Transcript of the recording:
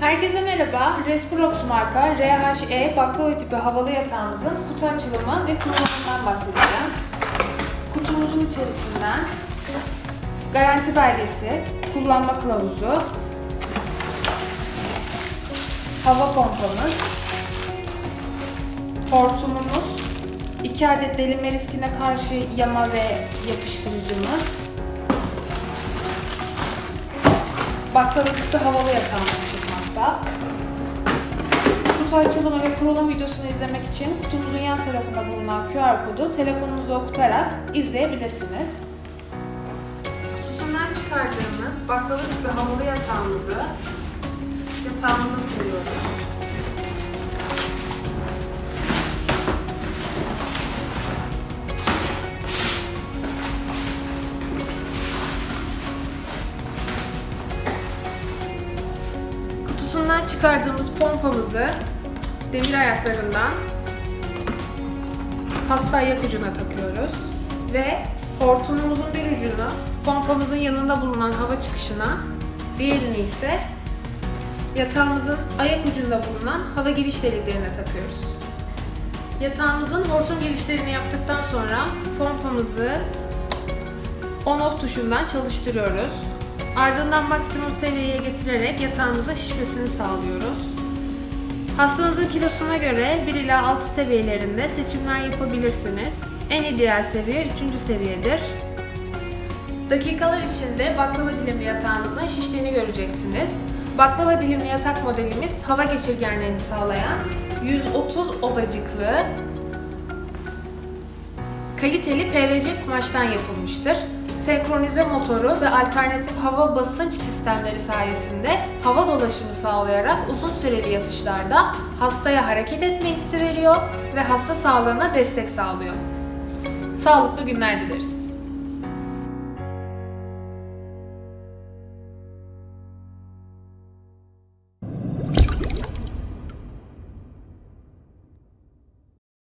Herkese merhaba. Resprox marka RHE baklava tipi havalı yatağımızın kutu açılımı ve kullanımından bahsedeceğim. Kutumuzun içerisinden garanti belgesi, kullanma kılavuzu, hava pompamız, hortumumuz, 2 adet delinme riskine karşı yama ve yapıştırıcımız, baklava tipi havalı yatağımız çıkmakta. Kutu açılımı ve kurulum videosunu izlemek için kutumuzun yan tarafında bulunan QR kodu telefonunuza okutarak izleyebilirsiniz. Kutusundan çıkardığımız baklava tipi havalı yatağımızı yatağımıza seriyoruz. Kutusundan çıkardığımız pompamızı demir ayaklarından hasta ayak ucuna takıyoruz ve hortumumuzun bir ucunu pompamızın yanında bulunan hava çıkışına, diğerini ise yatağımızın ayak ucunda bulunan hava giriş deliklerine takıyoruz. Yatağımızın hortum girişlerini yaptıktan sonra pompamızı on-off tuşundan çalıştırıyoruz. Ardından maksimum seviyeye getirerek yatağımızın şişmesini sağlıyoruz. Hastanızın kilosuna göre 1 ila 6 seviyelerinde seçimler yapabilirsiniz. En ideal seviye 3. seviyedir. Dakikalar içinde baklava dilimli yatağımızın şiştiğini göreceksiniz. Baklava dilimli yatak modelimiz hava geçirgenliğini sağlayan 130 odacıklı kaliteli PVC kumaştan yapılmıştır. Senkronize motoru ve alternatif hava basınç sistemleri sayesinde hava dolaşımı sağlayarak uzun süreli yatışlarda hastaya hareket etme hissi veriyor ve hasta sağlığına destek sağlıyor. Sağlıklı günler dileriz.